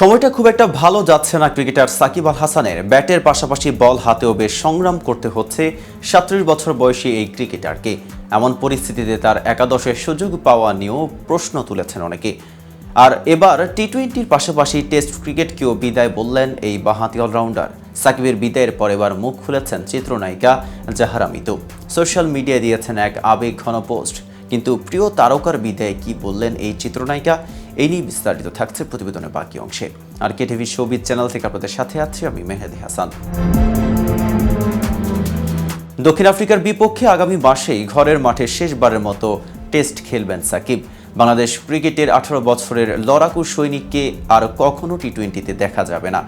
সময়টা খুব একটা ভালো যাচ্ছে না ক্রিকেটার সাকিব আল হাসানের। ব্যাটের পাশাপাশি বল হাতেও বেশ সংগ্রাম করতে হচ্ছে সাতত্রিশ বছর বয়সী এই ক্রিকেটারকে। এমন পরিস্থিতিতে তার একাদশের সুযোগ পাওয়া নিয়েও প্রশ্ন তুলেছেন অনেকে। আর এবার টি টোয়েন্টির পাশাপাশি টেস্ট ক্রিকেটকেও বিদায় বললেন এই বাঁহাতি অলরাউন্ডার। সাকিবের বিদায়ের পর এবার মুখ খুলেছেন চিত্রনায়িকা জাহারা মিতু। সোশ্যাল মিডিয়ায় দিয়েছেন এক আবেগ ঘন পোস্ট। কিন্তু প্রিয় তারকার বিদায়ে কি বললেন এই চিত্রনায়িকা? এই নিয়ে বিস্তারিত থাকছে প্রতিবেদনের বাকি অংশে। R K TV showbiz channel থেকে আপনাদের সাথে আছি আমি মেহেদি হাসান। দক্ষিণ আফ্রিকার বিপক্ষে আগামী মাসেই ঘরের মাঠে শেষবারের মতো টেস্ট খেলবেন সাকিব। বাংলাদেশ ক্রিকেটের আঠারো বছরের লড়াকু সৈনিককে আর কখনো টি টোয়েন্টিতে দেখা যাবে না।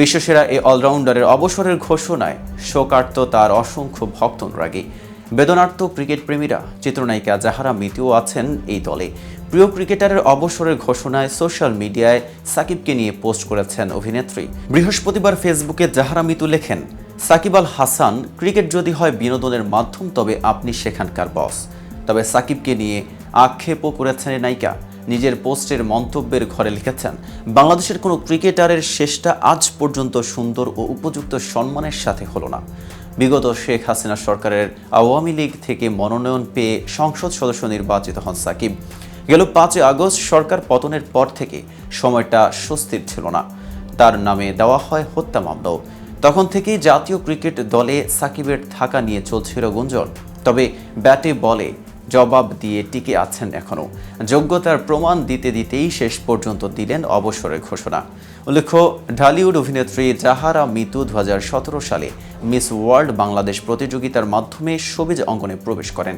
বিশ্বসেরা এই অলরাউন্ডারের অবসরের ঘোষণায় শোকার্ত তার অসংখ্য ভক্ত অনুরাগী বেদনার্থ ক্রিকেট প্রেমীরা চিত্রনায়িকা জাহারা মিতুও আছেন এই দলে। প্রিয় ক্রিকেটারের অবসরের ঘোষণায় সোশ্যাল মিডিয়ায় সাকিবকে নিয়ে পোস্ট করেছেন অভিনেত্রী। বৃহস্পতিবার ফেসবুকে জাহারা মিতু লেখেন, সাকিব আল হাসান ক্রিকেট যদি হয় বিনোদনের মাধ্যম, তবে আপনি সেখানকার বস। তবে সাকিবকে নিয়ে আক্ষেপও করেছেন নায়িকা। নিজের পোস্টের মন্তব্যের ঘরে লিখেছেন, বাংলাদেশের কোনো ক্রিকেটারের শেষটা আজ পর্যন্ত সুন্দর ও উপযুক্ত সম্মানের সাথে হলো না। বিগত শেখ হাসিনা সরকারের আওয়ামী লীগ থেকে মনোনয়ন পেয়ে সংসদ সদস্য নির্বাচিত হন সাকিব। গেল পাঁচই আগস্ট, সরকার পতনের পর থেকে সময়টা স্বস্তির ছিল না। তার নামে দেওয়া হয় হত্যা মামলাও। তখন থেকেই জাতীয় ক্রিকেট দলে সাকিবের থাকা নিয়ে চলছিল গুঞ্জন। তবে ব্যাটে বলে জবাব দিয়ে টিকে আছেন এখনও। যোগ্যতার প্রমাণ দিতে দিতেই শেষ পর্যন্ত দিলেন অবসরের ঘোষণা। উল্লেখ্য, ঢালিউড অভিনেত্রী জাহারা মিতু দু হাজার সতেরো সালে মিস ওয়ার্ল্ড বাংলাদেশ প্রতিযোগিতার মাধ্যমে সবিজ অঙ্গনে প্রবেশ করেন।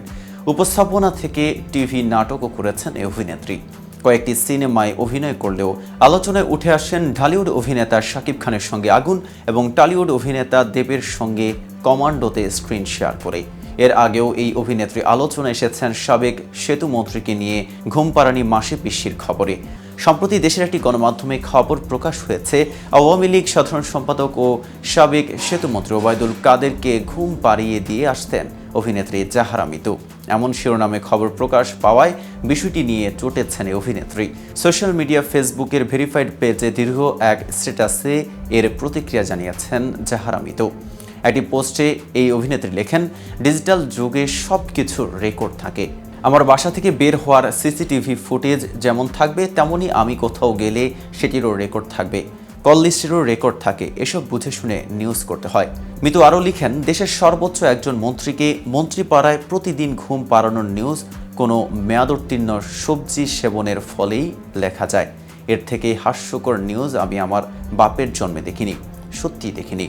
উপস্থাপনা থেকে টিভি নাটকও করেছেন এই অভিনেত্রী। কয়েকটি সিনেমায় অভিনয় করলেও আলোচনায় উঠে আসেন ঢালিউড অভিনেতা শাকিব খানের সঙ্গে আগুন এবং টলিউড অভিনেতা দেবের সঙ্গে কমান্ডোতে স্ক্রিন শেয়ার করে। এর আগেও এই অভিনেত্রী আলোচনা এসেছেন সাবেক সেতু মন্ত্রীকে নিয়ে ঘুমপাড়ানি মাসে পিসির খবরে। সম্প্রতি দেশের একটি গণমাধ্যমে খবর প্রকাশ হয়েছে, আওয়ামী লীগ সাধারণ সম্পাদক ও সাবেক সেতুমন্ত্রী ওবায়দুল কাদেরকে ঘুম পাড়িয়ে দিয়ে আসতেন অভিনেত্রী জাহারা মিতু। এমন শিরোনামে খবর প্রকাশ পাওয়ায় বিষয়টি নিয়ে চটেছেন অভিনেত্রী। সোশ্যাল মিডিয়া ফেসবুকের ভেরিফাইড পেজে দীর্ঘ এক স্ট্যাটাসে এর প্রতিক্রিয়া জানিয়েছেন জাহারা মিতু। একটি পোস্টে এই অভিনেত্রী লেখেন, ডিজিটাল যুগে সব কিছুর রেকর্ড থাকে। আমার বাসা থেকে বের হওয়ার সিসিটিভি ফুটেজ যেমন থাকবে তেমনই আমি কোথাও গেলে সেটিরও রেকর্ড থাকবে। কল লিস্টেরও রেকর্ড থাকে। এসব বুঝে শুনে নিউজ করতে হয়। মিতু আরও লিখেন, দেশের সর্বোচ্চ একজন মন্ত্রীকে মন্ত্রীপাড়ায় প্রতিদিন ঘুম পাড়ানোর নিউজ কোনো মেয়াদোত্তীর্ণ সবজি সেবনের ফলেই লেখা যায়। এর থেকে হাস্যকর নিউজ আমি আমার বাপের জন্মে দেখিনি। সত্যিই দেখিনি।